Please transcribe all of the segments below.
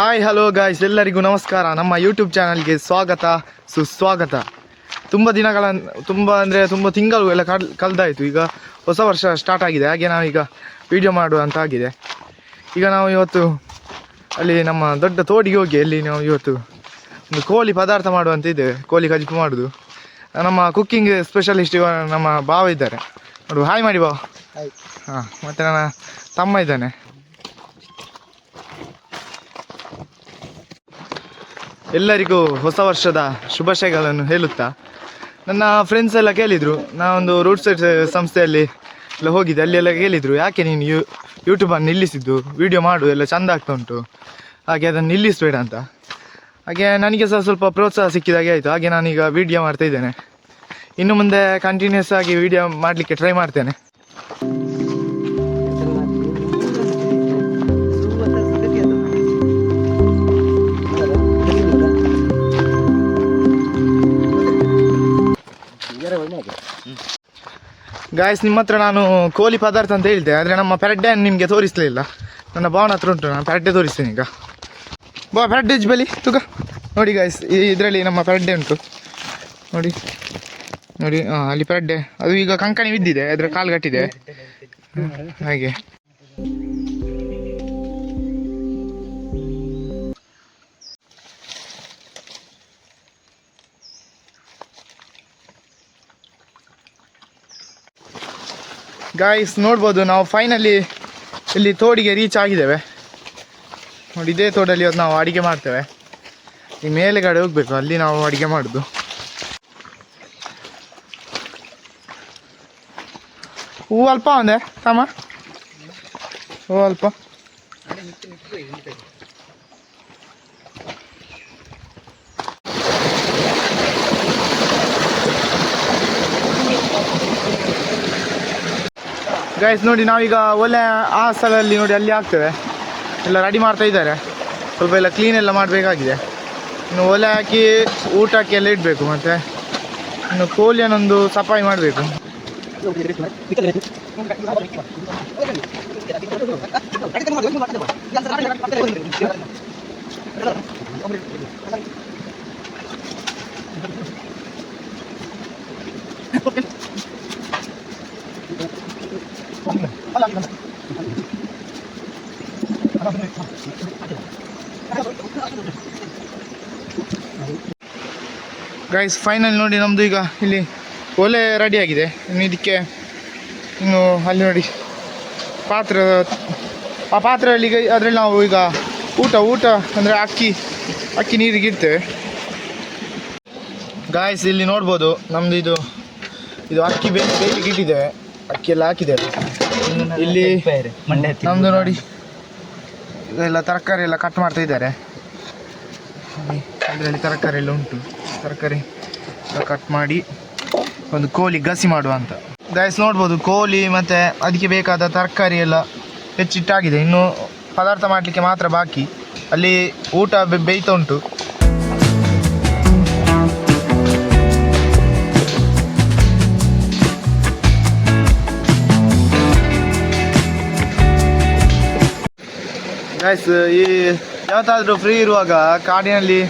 Hi hello guys ಎಲ್ಲರಿಗೂ ನಮಸ್ಕಾರ. ನಮ್ಮ ಯೂಟ್ಯೂಬ್ ಚಾನಲ್ಗೆ ಸ್ವಾಗತ ಸುಸ್ವಾಗತ. ತುಂಬ ದಿನಗಳ ತುಂಬ ಅಂದರೆ ತುಂಬ ತಿಂಗಳು ಎಲ್ಲ ಕಳ್ ಕಳೆದಾಯಿತು. ಈಗ ಹೊಸ ವರ್ಷ ಸ್ಟಾರ್ಟ್ ಆಗಿದೆ. ಹಾಗೆ ನಾವೀಗ ವೀಡಿಯೋ ಮಾಡುವ ಅಂತ ಆಗಿದೆ. ಈಗ ನಾವು ಇವತ್ತು ಅಲ್ಲಿ ನಮ್ಮ ದೊಡ್ಡ ತೋಡಿಗೆ ಹೋಗಿ ಅಲ್ಲಿ ನಾವು ಇವತ್ತು ಒಂದು ಕೋಳಿ ಪದಾರ್ಥ ಮಾಡುವಂತ ಇದ್ದೇವೆ ಕೋಳಿ ಕಜಿಪು ಮಾಡೋದು. ನಮ್ಮ ಕುಕ್ಕಿಂಗ್ ಸ್ಪೆಷಲಿಸ್ಟ್ ನಮ್ಮ ಭಾವ ಇದ್ದಾರೆ. ನೋಡು ಹಾಯ್ ಮಾಡಿ ಬಾ ಹಾಂ ಮತ್ತು ನನ್ನ ತಮ್ಮ ಇದ್ದಾನೆ. ಎಲ್ಲರಿಗೂ ಹೊಸ ವರ್ಷದ ಶುಭಾಶಯಗಳನ್ನು ಹೇಳುತ್ತಾ. ನನ್ನ ಫ್ರೆಂಡ್ಸ್ ಎಲ್ಲ ಕೇಳಿದರು. ನಾವೊಂದು ರೂಟ್ ಸೈಡ್ ಸಂಸ್ಥೆಯಲ್ಲಿ ಎಲ್ಲ ಹೋಗಿದ್ದೆ. ಎಲ್ಲ ಕೇಳಿದರು, ಯಾಕೆ ನೀನು ಯೂ ಯೂಟ್ಯೂಬನ್ನು ನಿಲ್ಲಿಸಿದ್ದು? ವಿಡಿಯೋ ಮಾಡು, ಎಲ್ಲ ಚೆಂದ ಆಗ್ತಾ ಉಂಟು. ಹಾಗೆ ಅದನ್ನು ನಿಲ್ಲಿಸಬೇಡ ಅಂತ. ಹಾಗೆ ನನಗೆ ಸಹ ಸ್ವಲ್ಪ ಪ್ರೋತ್ಸಾಹ ಸಿಕ್ಕಿದಾಗೆ ಆಯಿತು. ಹಾಗೆ ನಾನೀಗ ವಿಡಿಯೋ ಮಾಡ್ತಾ ಇದ್ದೇನೆ. ಇನ್ನು ಮುಂದೆ ಕಂಟಿನ್ಯೂಸ್ ಆಗಿ ವಿಡಿಯೋ ಮಾಡಲಿಕ್ಕೆ ಟ್ರೈ ಮಾಡ್ತೇನೆ. ಗಾಯಸ್ ನಿಮ್ಮ ಹತ್ರ ನಾನು ಕೋಳಿ ಪದಾರ್ಥ ಅಂತ ಹೇಳಿದೆ ಆದರೆ ನಮ್ಮ ಪೆರಡ್ಡೆ ನಿಮಗೆ ತೋರಿಸಲಿಲ್ಲ. ನನ್ನ ಭಾವನ ಹತ್ರ ಉಂಟು, ನಾನು ಪೆರಡ್ಡೆ ತೋರಿಸ್ತೇನೆ ಈಗ. ಬಾ ಪೆರಡ್ಡೆ ಬಲಿ ತುಗ ನೋಡಿ ಗಾಯ್ಸ್ ಇದರಲ್ಲಿ ನಮ್ಮ ಪೆರಡ್ಡೆ ಉಂಟು. ನೋಡಿ ನೋಡಿ ಹಾಂ ಅಲ್ಲಿ ಪೆರಡ್ಡೆ ಅದು ಈಗ ಕಂಕಣಿ ಬಿದ್ದಿದೆ, ಅದರ ಕಾಲು ಕಟ್ಟಿದೆ. ಹಾಗೆ. ಗಾಯ್ಸ್ ನೋಡ್ಬೋದು, ನಾವು ಫೈನಲಿ ಇಲ್ಲಿ ತೋಡಿಗೆ ರೀಚ್ ಆಗಿದ್ದೇವೆ. ನೋಡಿ, ಇದೇ ತೋಡಲ್ಲಿ ಇವತ್ತು ನಾವು ಅಡುಗೆ ಮಾಡ್ತೇವೆ. ಈ ಮೇಲೆಗಡೆ ಹೋಗ್ಬೇಕು, ಅಲ್ಲಿ ನಾವು ಅಡುಗೆ ಮಾಡೋದು. ಹೂ, ಅಲ್ಪ ಒಂದೆ, ತಮ್ಮ? ಹೂ, ಅಲ್ಪ. ಗೈಸ್ ನೋಡಿ, ನಾವೀಗ ಒಲೆ ಆ ಸ್ಥಳದಲ್ಲಿ ನೋಡಿ, ಅಲ್ಲಿ ಆಗ್ತೇವೆ ಎಲ್ಲ ರೆಡಿ ಮಾಡ್ತಾ ಇದ್ದಾರೆ. ಸ್ವಲ್ಪ ಎಲ್ಲ ಕ್ಲೀನ್ ಎಲ್ಲ ಮಾಡಬೇಕಾಗಿದೆ. ಇನ್ನು ಒಲೆ ಹಾಕಿ, ಊಟಕ್ಕೆ ಎಲ್ಲ ಇಡಬೇಕು ಮತ್ತೆ. ಇನ್ನು ಕೋಲಿಯನ್ನೊಂದು ಸಫಾಯಿ ಮಾಡಬೇಕು. ಗೈಸ್ ಫೈನಲ್ ನೋಡಿ ನಮ್ಮದು ಈಗ ಇಲ್ಲಿ ಒಲೆ ರೆಡಿ ಆಗಿದೆ. ಇನ್ನು ಇದಕ್ಕೆ ಇನ್ನು ಅಲ್ಲಿ ನೋಡಿ ಪಾತ್ರ, ಆ ಪಾತ್ರೆಯಲ್ಲಿ ಈಗ ಅದರಲ್ಲಿ ನಾವು ಈಗ ಊಟ ಊಟ ಅಂದರೆ ಅಕ್ಕಿ ಅಕ್ಕಿ ನೀರಿಗೆ ಇಡ್ತೇವೆ. ಗಾಯ್ಸ್ ಇಲ್ಲಿ ನೋಡ್ಬೋದು ನಮ್ಮದು ಇದು ಇದು ಅಕ್ಕಿ ಬೇ ಬೇಯಲಿಕ್ಕೆ ಇಟ್ಟಿದ್ದೇವೆ. ಅಕ್ಕಿ ಎಲ್ಲ ಹಾಕಿದ್ದೇವೆ. ಇಲ್ಲಿ ನಮ್ಮದು ನೋಡಿ. ಎಲ್ಲ ತರಕಾರಿ ಎಲ್ಲ ಕಟ್ ಮಾಡ್ತಾ ಇದ್ದಾರೆ. ಅದರಲ್ಲಿ ತರಕಾರಿ ಎಲ್ಲ ಉಂಟು. ತರಕಾರಿ ಎಲ್ಲ ಕಟ್ ಮಾಡಿ ಒಂದು ಕೋಳಿ ಗಸಿ ಮಾಡುವ ಅಂತ. ಗೈಸ್ ನೋಡ್ಬೋದು ಕೋಳಿ ಮತ್ತು ಅದಕ್ಕೆ ಬೇಕಾದ ತರಕಾರಿ ಎಲ್ಲ ಹೆಚ್ಚಿಟ್ಟಾಗಿದೆ. ಇನ್ನು ಪದಾರ್ಥ ಮಾಡಲಿಕ್ಕೆ ಮಾತ್ರ ಬಾಕಿ. ಅಲ್ಲಿ ಊಟ ಬೇಯ್ತಾ ಉಂಟು. ಗೈಸ್ ಈ ಯಾವತ್ತಾದರೂ ಫ್ರೀ ಇರುವಾಗ ಕಾಡಿನಲ್ಲಿ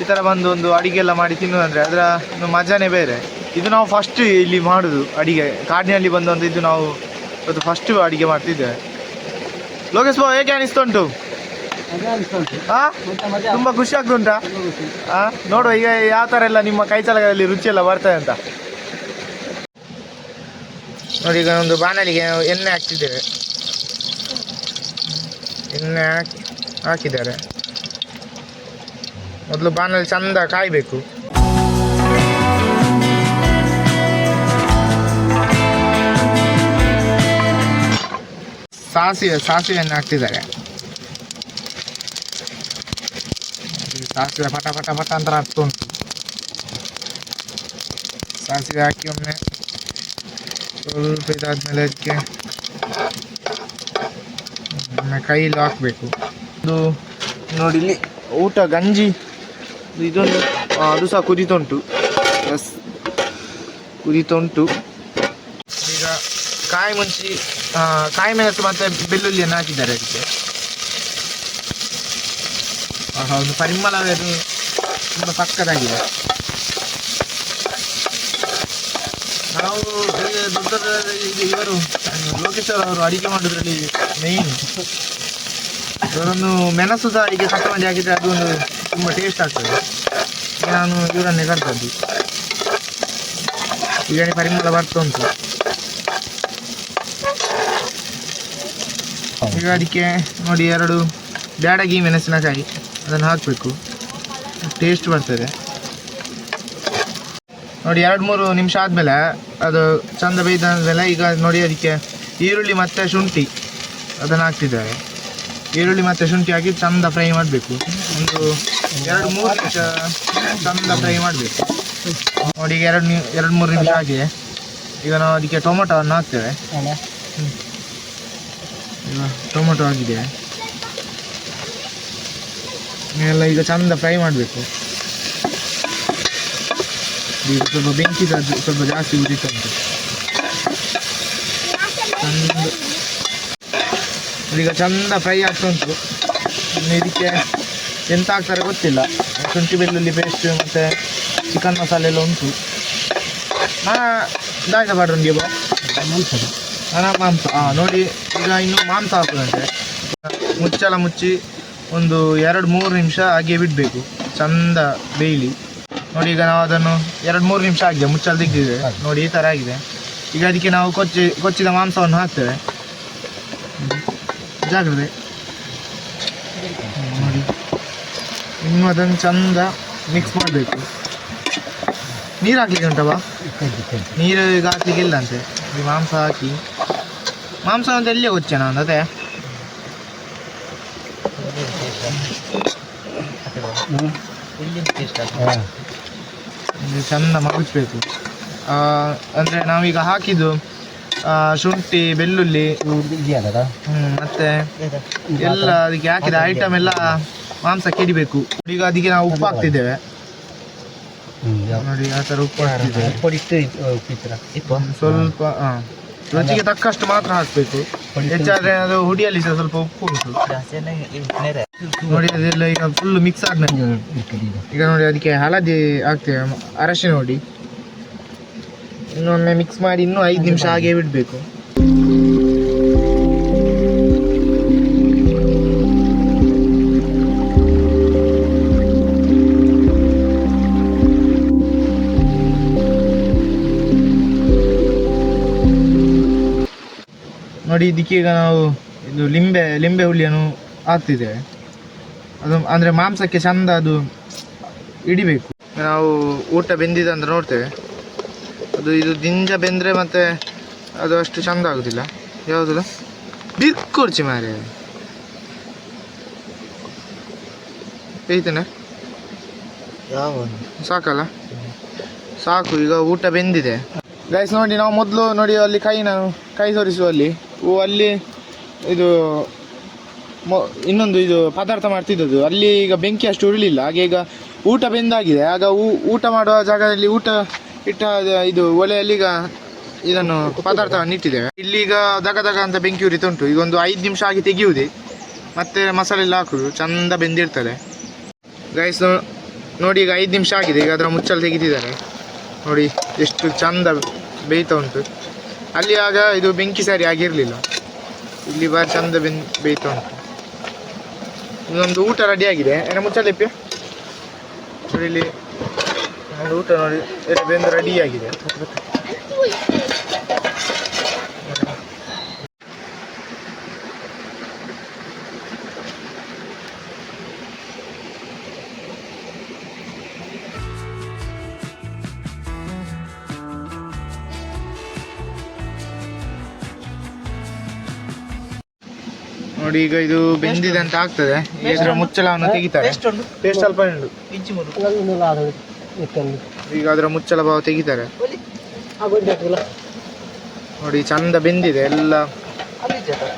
ಈ ಥರ ಬಂದು ಒಂದು ಅಡಿಗೆ ಎಲ್ಲ ಮಾಡಿ ತಿನ್ನೋದಂದರೆ ಅದರ ಒಂದು ಮಜಾನೇ ಬೇರೆ. ಇದು ನಾವು ಫಸ್ಟ್ ಇಲ್ಲಿ ಮಾಡೋದು ಅಡಿಗೆ. ಕಾಡಿನಲ್ಲಿ ಬಂದು ಒಂದು ಇದು ನಾವು ಇವತ್ತು ಫಸ್ಟ್ ಅಡಿಗೆ ಮಾಡ್ತಿದ್ದೇವೆ ಲೋಕೇಶ್ ಬಾಬು ಹೇಗೆ ಅನಿಸ್ತಾ ಉಂಟು? ಹಾ ತುಂಬ ಖುಷಿ ಆಗ್ತುಂಟಾ? ಹಾ ನೋಡುವ, ಈಗ ಯಾವ ಥರ ಎಲ್ಲ ನಿಮ್ಮ ಕೈ ಚಲಗಳಲ್ಲಿ ರುಚಿ ಎಲ್ಲ ಬರ್ತದೆ ಅಂತ. ನೋಡಿ, ಈಗ ಒಂದು ಬಾಣಲಿಗೆ ಎಣ್ಣೆ ಹಾಕ್ತಿದ್ದೇವೆ. ಎಣ್ಣೆ ಹಾಕಿ, ಹಾಕಿದ್ದಾರೆ. ಮೊದಲು ಬಾಣಲ್ಲಿ ಚಂದ ಕಾಯಬೇಕು. ಸಾಸಿವೆ, ಸಾಸಿವೆಯನ್ನು ಹಾಕ್ತಿದ್ದಾರೆ. ಈ ಸಾಸಿವೆ ಪಟ ಪಟ ಪಟ ಅಂತ ಆಗ್ತಾ ಉಂಟು. ಸಾಸಿವೆ ಹಾಕಿ ಒಮ್ಮೆ ಸ್ವಲ್ಪ ಇದಾದ್ಮೇಲೆ ಅದಕ್ಕೆ ಒಮ್ಮೆ ಕೈಯಲ್ಲಿ ಹಾಕಬೇಕು. ಇದು ನೋಡಿ ಇಲ್ಲಿ ಊಟ ಗಂಜಿ ಇದೊಂದು ಅದು ಸಹ ಕುದಿತುಂಟು. ಎಸ್ ಕುದಿತುಂಟು. ಈಗ ಕಾಯಿ ಮುಂಚಿ ಕಾಯಿ ಮೆಣಸು ಮತ್ತೆ ಬೆಳ್ಳುಳ್ಳಿಯನ್ನು ಹಾಕಿದ್ದಾರೆ ಅದಕ್ಕೆ. ಆಹಾ, ಒಂದು ಪರಿಮಳವೇ ಅದು ತುಂಬ ಸಕ್ಕತ್ತಾಗಿದೆ ನಾವು ದೊಡ್ಡ ಇವರು ಲೋಕೇಶ್ವರ ಅವರು ಅಡಿಗೆ ಮಾಡೋದ್ರಲ್ಲಿ ಮೇಯ್ನ್ ಇವರನ್ನು ಮೆಣಸು ಸಹ ಕಟ್ ಮಾಡಿ ಹಾಕಿದ್ರೆ ಅದು ಒಂದು ತುಂಬ ಟೇಸ್ಟ್ ಆಗ್ತದೆ. ನಾನು ಇವರನ್ನೇ ಕರ್ತದ್ದು ಬಿರಿಯಾನಿ ಪರಿಮಳ ಬರ್ತಾ ಉಂಟು. ಈಗ ಅದಕ್ಕೆ ನೋಡಿ ಎರಡು ಬ್ಯಾಡಗಿ ಮೆಣಸಿನಕಾಯಿ. ಅದನ್ನು ಹಾಕಬೇಕು. ಟೇಸ್ಟ್ ಬರ್ತದೆ. ನೋಡಿ, ಎರಡು ಮೂರು ನಿಮಿಷ ಆದಮೇಲೆ ಅದು ಚಂದ ಬೇಯ್ದಾದ್ಮೇಲೆ ಈಗ ನೋಡಿ ಅದಕ್ಕೆ ಈರುಳ್ಳಿ ಮತ್ತು ಶುಂಠಿ ಅದನ್ನು ಹಾಕ್ತಿದ್ದಾರೆ. ಈರುಳ್ಳಿ ಮತ್ತು ಶುಂಠಿ ಹಾಕಿ ಚಂದ ಫ್ರೈ ಮಾಡಬೇಕು. ಒಂದು ಎರಡು ಮೂರು ನಿಮಿಷ ಚಂದ ಫ್ರೈ ಮಾಡಬೇಕು. ನೋಡಿ, ಈಗ ಎರಡು ಎರಡು ಮೂರು ನಿಮಿಷ ಆಗಿದೆ ಈಗ ನಾವು ಅದಕ್ಕೆ ಟೊಮೊಟೊವನ್ನು ಹಾಕ್ತೇವೆ. ಈಗ ಟೊಮೊಟೊ ಆಗಿದೆ. ಎಲ್ಲ ಈಗ ಚಂದ ಫ್ರೈ ಮಾಡಬೇಕು. ಈಗ ಸ್ವಲ್ಪ ಬೆಂಕಿ ಸಹ ಜ- ಸ್ವಲ್ಪ ಜಾಸ್ತಿ ಉರಿತಾ ಉಂಟು ಚಂದ ಈಗ ಚಂದ ಫ್ರೈ ಆಗ್ತಾ ಉಂಟು ಇದಕ್ಕೆ ಎಂತ ಹಾಕ್ತಾರೆ ಗೊತ್ತಿಲ್ಲ ಶುಂಠಿ ಬೆಳ್ಳುಳ್ಳಿ ಪೇಸ್ಟ್ ಮತ್ತು ಚಿಕನ್ ಮಸಾಲೆ ಎಲ್ಲ ಉಂಟು ನಾ ದಾಯ್ದ ಬಾಡ್ರಂಗೆ ಬಾ ಮಾಂಸ ಹಾಂ ನೋಡಿ ಈಗ ಇನ್ನು ಮಾಂಸ ಹಾಕೋದಂತೆ ಮುಚ್ಚಲ ಮುಚ್ಚಿ ಒಂದು ಎರಡು ಮೂರು ನಿಮಿಷ ಹಾಗೆ ಬಿಡಬೇಕು ಚಂದ ಬೇಯಲಿ ನೋಡಿ, ಈಗ ನಾವು ಅದನ್ನು ಎರಡು ಮೂರು ನಿಮಿಷ ಆಗಿದೆ ಮುಚ್ಚಲು ತೆಗೆದಿದೆ. ನೋಡಿ, ಈ ಥರ ಆಗಿದೆ. ಈಗ ಅದಕ್ಕೆ ನಾವು ಕೊಚ್ಚಿ, ಕೊಚ್ಚಿದ ಮಾಂಸವನ್ನು ಹಾಕ್ತೇವೆ. ಜಾಗ್ರತೆ. ನೋಡಿ. ಇನ್ನು ಅದನ್ನು ಚಂದ ಮಿಕ್ಸ್ ಮಾಡಬೇಕು. ನೀರು ಹಾಕ್ಲಿಕ್ಕೆ ಉಂಟವಾ ನೀರು ಈಗ ಹಾಕ್ಲಿಕ್ಕೆ ಇಲ್ಲ ಅಂತೆ. ಈ ಮಾಂಸ ಹಾಕಿ. ಮಾಂಸ ಅಂತ ಎಲ್ಲಿಯೇ ಕೊಚ್ಚೆ ನಾನು ಅದೇ? ಇದು ಚಂದ ಮಗುಚ್ಬೇಕು. ಅಂದರೆ ನಾವೀಗ ಹಾಕಿದ್ದು ಶುಂಠಿ ಬೆಳ್ಳುಳ್ಳಿ ಮತ್ತೆ ಎಲ್ಲ ಅದಕ್ಕೆ ಹಾಕಿದ ಐಟಮ್ ಎಲ್ಲ ಮಾಂಸ ಕೆಡಿಬೇಕು. ಈಗ ಅದಕ್ಕೆ ನಾವು ಉಪ್ಪು ಹಾಕ್ತಿದ್ದೇವೆ. ನೋಡಿ ಆ ಥರ ಉಪ್ಪು ಹಾಕ್ತಿದ್ದೇವೆ. ಸ್ವಲ್ಪ ರುಚಿಗೆ ತಕ್ಕಷ್ಟು ಮಾತ್ರ ಹಾಕಬೇಕು. ಹೆಚ್ಚಾದ್ರೆ ಅದು ಹುಡಿಯಲ್ಲಿ ಸಹ ಸ್ವಲ್ಪ ಉಪ್ಪು ನೋಡಿ, ಅದೆಲ್ಲ ಈಗ ಫುಲ್ ಮಿಕ್ಸ್ ಆದ್ಮೇಲೆ. ಈಗ ನೋಡಿ, ಅದಕ್ಕೆ ಹಳದಿ ಮ- ಅರಶಿನ ನೋಡಿ ಇನ್ನೊಮ್ಮೆ ಮಿಕ್ಸ್ ಮಾಡಿ ಇನ್ನೂ ಐದು ನಿಮಿಷ ಹಾಗೆ ಬಿಡಬೇಕು. ಇದಕ್ಕೆ ಈಗ ನಾವು ಇದು ಲಿಂಬೆ ಲಿಂಬೆ ಹುಳಿಯನ್ನು ಹಾಕ್ತಿದ್ದೇವೆ. ಅದು ಅಂದರೆ ಮಾಂಸಕ್ಕೆ ಚಂದ ಅದು ಹಿಡಿಬೇಕು. ನಾವು ಊಟ ಬೆಂದಿದೆ ಅಂತ ನೋಡ್ತೇವೆ. ಅದು ಇದು ದಿಂಜ ಬೆಂದರೆ ಮತ್ತೆ ಅದು ಅಷ್ಟು ಚಂದ ಆಗೋದಿಲ್ಲ. ಯಾವುದಿಲ್ಲ ಬಿಕ್ಕುರ್ಚಿ ಮಾರೆ ಬೇಯ್ತಾನೆ ಸಾಕಲ್ಲ? ಸಾಕು ಈಗ ಊಟ ಬೆಂದಿದೆ. ಗೈಸ್ ನೋಡಿ ನಾವು ಮೊದಲು ನೋಡಿ ಅಲ್ಲಿ ಕೈ ನಾನು ಕೈ ಸೋರಿಸುವಲ್ಲಿ. ಅಲ್ಲಿ ಇದು ಇನ್ನೊಂದು ಇದು ಪದಾರ್ಥ ಮಾಡ್ತಿದ್ದದ್ದು. ಅಲ್ಲಿ ಈಗ ಬೆಂಕಿ ಅಷ್ಟು ಉರುಳಿಲ್ಲ ಹಾಗೆ ಈಗ ಊಟ ಬೆಂದಾಗಿದೆ. ಆಗ ಊಟ ಮಾಡುವ ಜಾಗದಲ್ಲಿ ಊಟ ಇಟ್ಟ ಇದು ಒಲೆಯಲ್ಲಿ ಈಗ ಇದನ್ನು ಪದಾರ್ಥವನ್ನು ಇಟ್ಟಿದ್ದೇವೆ. ಇಲ್ಲಿ ಈಗ ದಗ ದಗ ಅಂತ ಬೆಂಕಿ ಉರಿತುಂಟು ಉಂಟು. ಈಗ ಒಂದು ಐದು ನಿಮಿಷ ಆಗಿ ತೆಗೆಯುವುದೇ. ಮತ್ತೆ ಮಸಾಲೆ ಎಲ್ಲ ಹಾಕುದು. ಚಂದ ಬೆಂದಿರ್ತದೆ. ಗೈಸ್ ನೋಡಿ ಈಗ ಐದು ನಿಮಿಷ ಆಗಿದೆ. ಈಗ ಅದರ ಮುಚ್ಚಲು ತೆಗಿತಿದ್ದಾರೆ. ನೋಡಿ ಎಷ್ಟು ಚಂದ ಬೇಯ್ತಾ ಉಂಟು. ಅಲ್ಲಿ ಆಗ ಇದು ಬೆಂಕಿ ಸರಿ ಆಗಿರಲಿಲ್ಲ. ಇಲ್ಲಿ ಬಾರಿ ಚಂದ ಬೆನ್, ಬೇಯ್ತಾ ಉಂಟು. ಇದೊಂದು ಊಟ ರೆಡಿ ಆಗಿದೆ. ಏನೋ ಮುಚ್ಚಲಿಪ್ಪ? ಇಲ್ಲಿ ಊಟ ನೋಡಿ. ಬೆಂದು ರೆಡಿ ಆಗಿದೆ. ನೋಡಿ ಈಗ ಇದು ಬೆಂದಿದೆ ಅಂತ ಆಗ್ತದೆ. ಇದರ ಮುಚ್ಚಳವನ್ನು ತೆಗಿತಾರೆ. ಟೇಸ್ಟ್ ಉಂಟು? ಈಗ ಅದರ ಮುಚ್ಚಳ ಭಾವ ತೆಗಿತಾರೆ. ನೋಡಿ ಚಂದ ಬೆಂದಿದೆ ಎಲ್ಲ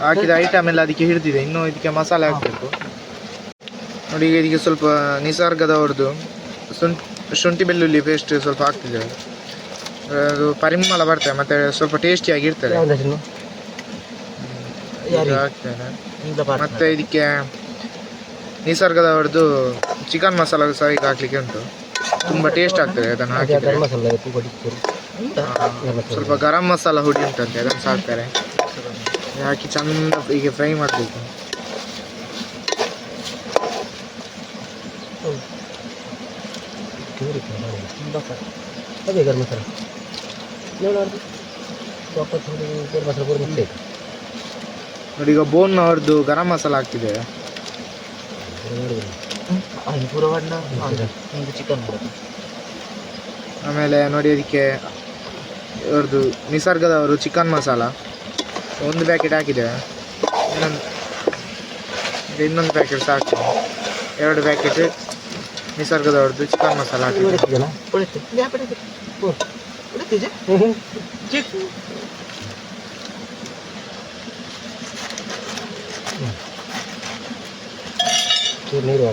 ಹಾಕಿದ ಐಟಮ್ ಎಲ್ಲ ಅದಕ್ಕೆ ಹಿಡಿದಿದೆ. ಇನ್ನು ಇದಕ್ಕೆ ಮಸಾಲೆ ಹಾಕಬೇಕು. ನೋಡಿ ಈಗ ಇದಕ್ಕೆ ಸ್ವಲ್ಪ ನಿಸರ್ಗದವ್ರದ್ದು ಶುಂಠಿ ಶುಂಠಿ ಬೆಳ್ಳುಳ್ಳಿ ಪೇಸ್ಟ್ ಸ್ವಲ್ಪ ಹಾಕ್ತಿದೆ ಅದು ಪರಿಮಳ ಬರ್ತದೆ ಮತ್ತೆ ಸ್ವಲ್ಪ ಟೇಸ್ಟಿಯಾಗಿ ಇರ್ತದೆ. ಹಾಕ್ತೇನೆ. ಮತ್ತೆ ಇದಕ್ಕೆ ನಿಸರ್ಗದ ಹೊಡೆದು ಚಿಕನ್ ಮಸಾಲ ಸಹ ಈಗ ಹಾಕ್ಲಿಕ್ಕೆ ಉಂಟು. ತುಂಬ ಟೇಸ್ಟ್ ಆಗ್ತದೆ ಅದನ್ನು ಹಾಕಿದ್ರೆ. ಸ್ವಲ್ಪ ಗರಂ ಮಸಾಲ ಹುಡಿ ಉಂಟಂತೆ ಅದನ್ನು ಹಾಕ್ತಾರೆ ಹಾಕಿ ಚಂದ ಹೀಗೆ ಫ್ರೈ ಮಾಡಬೇಕು. ಅದೇ ಗರಂ ಮಸಾಲ ನೋಡೋದು ವಾಪಸ್ ಹೋಗಿ ಗರಂ ಮಸಾಲ ಪೂರ ಮಿಕ್ಸ್ ಆಯ್ತು ನೋಡಿ ಈಗ ಬೋನ್ ಅವ್ರದ್ದು ಗರಂ ಮಸಾಲ ಹಾಕ್ತಿದೆ ಆಮೇಲೆ ನೋಡಿ ಅದಕ್ಕೆ ಇವ್ರದ್ದು ನಿಸರ್ಗದವರು ಚಿಕನ್ ಮಸಾಲ ಒಂದು ಪ್ಯಾಕೆಟ್ ಹಾಕಿದೆ ಇನ್ನೊಂದು ಇನ್ನೊಂದು ಪ್ಯಾಕೆಟ್ ಸಾಕು ಎರಡು ಪ್ಯಾಕೆಟ್ ನಿಸರ್ಗದವ್ರದ್ದು ಚಿಕನ್ ಮಸಾಲ ಹಾಕಿದೆ ನೀರು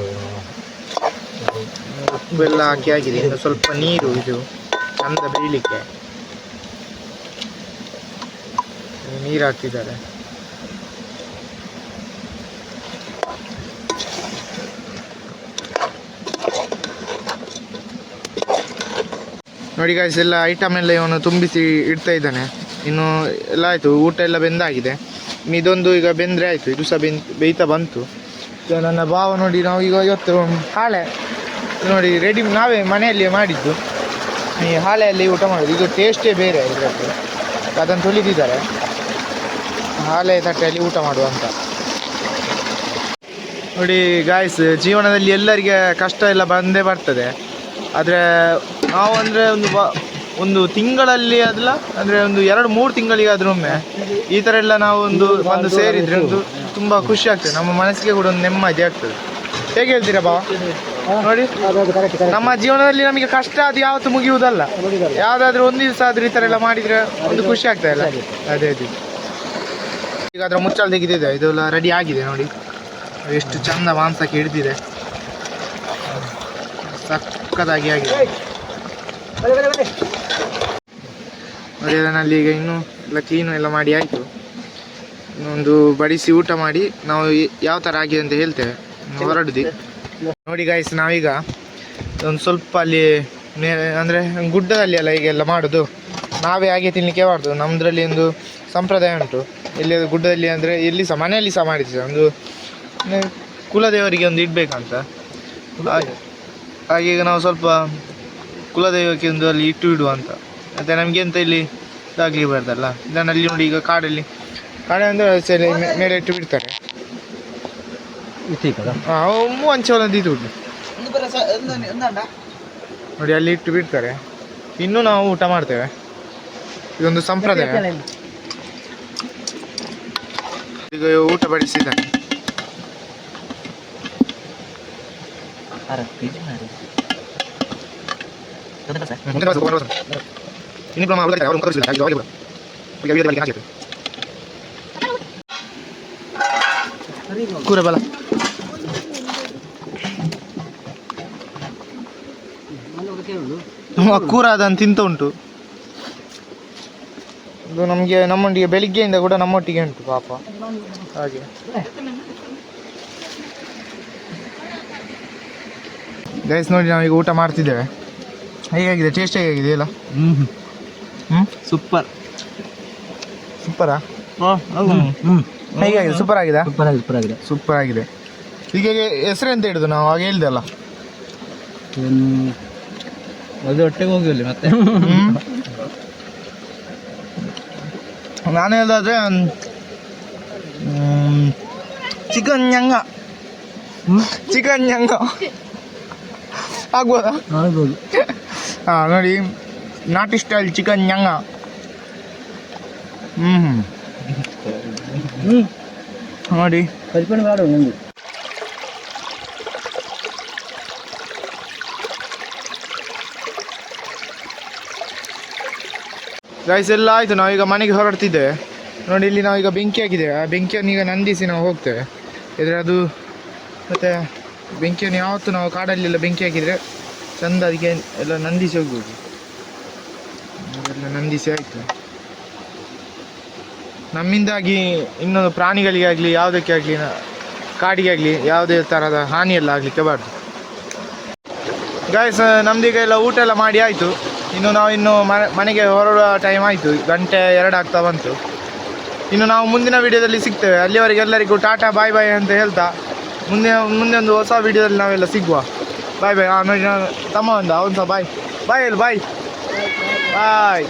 ಎಲ್ಲ ಹಾಕಿ ಆಗಿದೆ ಇನ್ನು ಸ್ವಲ್ಪ ನೀರು ಇದು ಚಂದ ಬೀಳಲಿಕ್ಕೆ ನೀರು ಹಾಕ್ತಿದ್ದಾರೆ ನೋಡಿ ಗಾಯ್ಸ್ ಎಲ್ಲ ಐಟಮ್ ಎಲ್ಲ ಇವನು ತುಂಬಿಸಿ ಇಡ್ತಾ ಇದ್ದಾನೆ. ಇನ್ನು ಎಲ್ಲ ಆಯಿತು, ಊಟ ಎಲ್ಲ ಬೆಂದಾಗಿದೆ. ಇದೊಂದು ಈಗ ಬೆಂದರೆ ಆಯಿತು ಇದು ಸಹ ಬೆನ್ ಬೇಯ್ತಾ ಬಂತು. ಈಗ ನನ್ನ ಭಾವ ನೋಡಿ ನಾವು ಈಗ ಇವತ್ತು ಹಾಳೆ ನೋಡಿ ರೆಡಿ ನಾವೇ ಮನೆಯಲ್ಲಿ ಮಾಡಿದ್ದು. ಈ ಹಾಳೆಯಲ್ಲಿ ಊಟ ಮಾಡೋದು. ಇದು ಟೇಸ್ಟೇ ಬೇರೆ ಇದರದ್ದು ಅದನ್ನು ತೊಳಿದಿದ್ದಾರೆ. ಹಾಲೆ ತಟ್ಟೆಯಲ್ಲಿ ಊಟ ಮಾಡುವಂತ ನೋಡಿ ಗಾಯ್ಸ್ ಜೀವನದಲ್ಲಿ ಎಲ್ಲರಿಗೆ ಕಷ್ಟ ಎಲ್ಲ ಬಂದೇ ಬರ್ತದೆ. ಆದರೆ ನಾವು ಅಂದರೆ ಒಂದು ವ- ಒಂದು ತಿಂಗಳಲ್ಲಿ ಅದಲ್ಲ ಅಂದರೆ ಒಂದು ಎರಡು ಮೂರು ತಿಂಗಳಿಗಾದ್ರೂ ಒಮ್ಮೆ ಈ ಥರ ಎಲ್ಲ ನಾವು ಒಂದು ಒಂದು ಸೇರಿದ್ರೆ ಒಂದು ತುಂಬ ಖುಷಿ ಆಗ್ತದೆ. ನಮ್ಮ ಮನಸ್ಸಿಗೆ ಕೂಡ ಒಂದು ನೆಮ್ಮದಿ ಆಗ್ತದೆ. ಹೇಗೆ ಹೇಳ್ತೀರಾ ಬಾ ನೋಡಿ, ನಮ್ಮ ಜೀವನದಲ್ಲಿ ನಮಗೆ ಕಷ್ಟ ಅದು ಯಾವತ್ತು ಮುಗಿಯುವುದಲ್ಲ. ಯಾವ್ದಾದ್ರು ಒಂದು ದಿವಸ ಆದ್ರೂ ಈ ಥರ ಎಲ್ಲ ಮಾಡಿದ್ರೆ ಒಂದು ಖುಷಿ ಆಗ್ತದೆ ಅಲ್ಲ? ಅದೇ ಅದೇ. ಈಗ ಅದರ ಮುಚ್ಚಳ ತೆಗೆದಿದೆ ಇದೆಲ್ಲ ರೆಡಿ ಆಗಿದೆ ನೋಡಿ. ಎಷ್ಟು ಚಂದ ಮಾಂಸಕ್ಕೆ ಹಿಡಿದಿದೆ. ಸಕ್ಕದಾಗಿ ಆಗಿದೆ. ನೋಡಿ ಅದನ್ನಲ್ಲಿ ಈಗ ಇನ್ನೂ ಎಲ್ಲ ಕ್ಲೀನು ಎಲ್ಲ ಮಾಡಿ ಆಯಿತು. ಇನ್ನೊಂದು ಬಡಿಸಿ ಊಟ ಮಾಡಿ ನಾವು ಯಾವ ಥರ ಆಗಿದೆ ಅಂತ ಹೇಳ್ತೇವೆ. ಹೊರಡಿದ್ವಿ ನೋಡಿ ಗಾಯ್ಸ್ ನಾವೀಗ ಒಂದು ಸ್ವಲ್ಪ ಅಲ್ಲಿ ಅಂದರೆ ಗುಡ್ಡದಲ್ಲಿ ಎಲ್ಲ ಹೀಗೆಲ್ಲ ಮಾಡೋದು. ನಾವೇ ಹಾಗೆ ತಿನ್ನಲಿಕ್ಕೆ ಬಾರ್ದು ನಮ್ಮದ್ರಲ್ಲಿ ಒಂದು ಸಂಪ್ರದಾಯ ಉಂಟು. ಎಲ್ಲಿ ಗುಡ್ಡದಲ್ಲಿ ಅಂದರೆ ಎಲ್ಲಿ ಸಹ, ಮನೆಯಲ್ಲಿ ಸಹ ಮಾಡಿದ್ವಿ. ಒಂದು ಕುಲದೇವರಿಗೆ ಒಂದು ಇಡಬೇಕಂತ. ಹಾಗೆ ಹಾಗೆ ಈಗ ನಾವು ಸ್ವಲ್ಪ ಕುಲದೈವಕ್ಕೆ ಒಂದು ಅಲ್ಲಿ ಇಟ್ಟು ಇಡುವ ಅಂತ. ಮತ್ತು ನಮಗೆ ಎಂತ ಇಲ್ಲಿ ಇದಾಗಲಿಬಾರ್ದಲ್ಲ ಇದನ್ನು ಅಲ್ಲಿ ನೋಡಿ ಈಗ ಕಾಡಲ್ಲಿ. ಕಾಡೆ ಅಂದರೆ ಸರಿ ಮೇ- ಮೇಲೆ ಇಟ್ಟು ಬಿಡ್ತಾರೆ. ಹಾಂ ಒಂದು ಇದು ನೋಡಿ ಅಲ್ಲಿ ಇಟ್ಟು ಬಿಡ್ತಾರೆ. ಇನ್ನೂ ನಾವು ಊಟ ಮಾಡ್ತೇವೆ. ಇದೊಂದು ಸಂಪ್ರದಾಯ. ಈಗ ಊಟ ಬಡಿಸಿದ್ದಾನೆ. ಇನ್ನಿಬ್ಬರು ಮಾವು ಅವರು kita ತೋರಿಸಿಲ್ಲ ಹಾಗೆ ಹೋಗಿ ಈಗ ವೀಡಿಯೋದಲ್ಲಿ ಹಾಕಿದ್ರು ಕೂರ ಬಲ ಹ್ಮ್, ಕೂರ ಅದನ್ನು ತಿಂತ ಉಂಟು ಇದು ನಮಗೆ ನಮ್ಮೊಟ್ಟಿಗೆ ಬೆಳಿಗ್ಗೆಯಿಂದ ಕೂಡ ನಮ್ಮೊಟ್ಟಿಗೆ ಉಂಟು ಪಾಪ. ಹಾಗೆ. ಗೈಸ್ ನೋಡಿ ನಾವೀಗ ಊಟ ಮಾಡ್ತಿದ್ದೇವೆ. ಹೇಗಾಗಿದೆ? ಟೇಸ್ಟ್ ಹೇಗಾಗಿದೆ? ಇಲ್ಲ ಹ್ಞೂ ಸೂಪರ್. ಸೂಪರಾ? ಹೇಗಾಗಿದೆ ಸೂಪರ್ ಆಗಿದೆ ಸೂಪರ್ ಆಗಿದೆ ಸೂಪರ್ ಆಗಿದೆ ಸೂಪರ್ ಆಗಿದೆ ಈಗ ಹೆಸರು ಎಂತ ಹಿಡಿದು ನಾವು? ಹಾಗೆ ಹೇಳಿದೆ ಅಲ್ಲ. ಅದು ಹೊಟ್ಟೆಗೆ ಹೋಗಿಲ್ಲ ಮತ್ತೆ. ನಾನು ಹೇಳ್ದಾದ್ರೆ ಚಿಕನ್ ನ್ಯಂಗ. ಚಿಕನ್ ನ್ಯಂಗ. ಆಗ್ಬೋದಾ? ಆಗ್ಬೋದು. ಹಾಂ ನೋಡಿ. ನಾಟಿ ಸ್ಟೈಲ್ ಚಿಕನ್ ñಂಗ ಹ್ಞೂ ಹ್ಮ್ ನೋಡಿ ರೈಸ್ ಎಲ್ಲ ಆಯಿತು. ನಾವೀಗ ಮನೆಗೆ ಹೊರಡ್ತಿದ್ದೇವೆ ನೋಡಿ ಇಲ್ಲಿ ನಾವೀಗ ಬೆಂಕಿ ಹಾಕಿದ್ದೇವೆ ಆ ಬೆಂಕಿಯನ್ನು ಈಗ ನಂದಿಸಿ ನಾವು ಹೋಗ್ತೇವೆ. ಇದ್ರೆ ಅದು ಮತ್ತೆ ಬೆಂಕಿಯನ್ನು ಯಾವತ್ತು ನಾವು ಕಾಡಲ್ಲೆಲ್ಲ ಬೆಂಕಿ ಹಾಕಿದರೆ ಚಂದ ಅದಕ್ಕೆ ಎಲ್ಲ ನಂದಿಸಿ ಹೋಗ್ಬೋದು. ಎಲ್ಲ ನಂದಿಸಿ ಆಯಿತು. ನಮ್ಮಿಂದಾಗಿ ಇನ್ನೊಂದು ಪ್ರಾಣಿಗಳಿಗಾಗಲಿ ಯಾವುದಕ್ಕೆ ಆಗಲಿ ಕಾಡಿಗೆ ಆಗಲಿ ಯಾವುದೇ ಥರದ ಹಾನಿಯೆಲ್ಲ ಎಲ್ಲ ಆಗಲಿಕ್ಕೆ ಬಾರ್ದು. ಗಾಯಸ್ ನಮ್ದೀಗ ಎಲ್ಲ ಊಟ ಎಲ್ಲ ಮಾಡಿ ಆಯಿತು. ಇನ್ನು ನಾವು ಇನ್ನು ಮನೆಗೆ ಹೊರಡುವ ಟೈಮ್ ಆಯಿತು. ಗಂಟೆ ಎರಡು ಆಗ್ತಾ ಬಂತು. ಇನ್ನು ನಾವು ಮುಂದಿನ ವಿಡಿಯೋದಲ್ಲಿ ಸಿಗ್ತೇವೆ. ಅಲ್ಲಿವರೆಗೆ ಎಲ್ಲರಿಗೂ ಟಾಟಾ, ಬಾಯ್ ಬಾಯ್ ಅಂತ ಹೇಳ್ತಾ ಮುಂದೆ ಮುಂದೆ ಒಂದು ಹೊಸ ವಿಡಿಯೋದಲ್ಲಿ ನಾವೆಲ್ಲ ಸಿಗುವ. ಬಾಯ್ ಬಾಯ್. ಆಮೇಲೆ ತಮ್ಮ ಒಂದು, ಅವನು ಸಹ, ಬಾಯ್. ಬಾಯ್ ಅಲ್ಲಿ, ಬಾಯ್. ಬಾಯ್.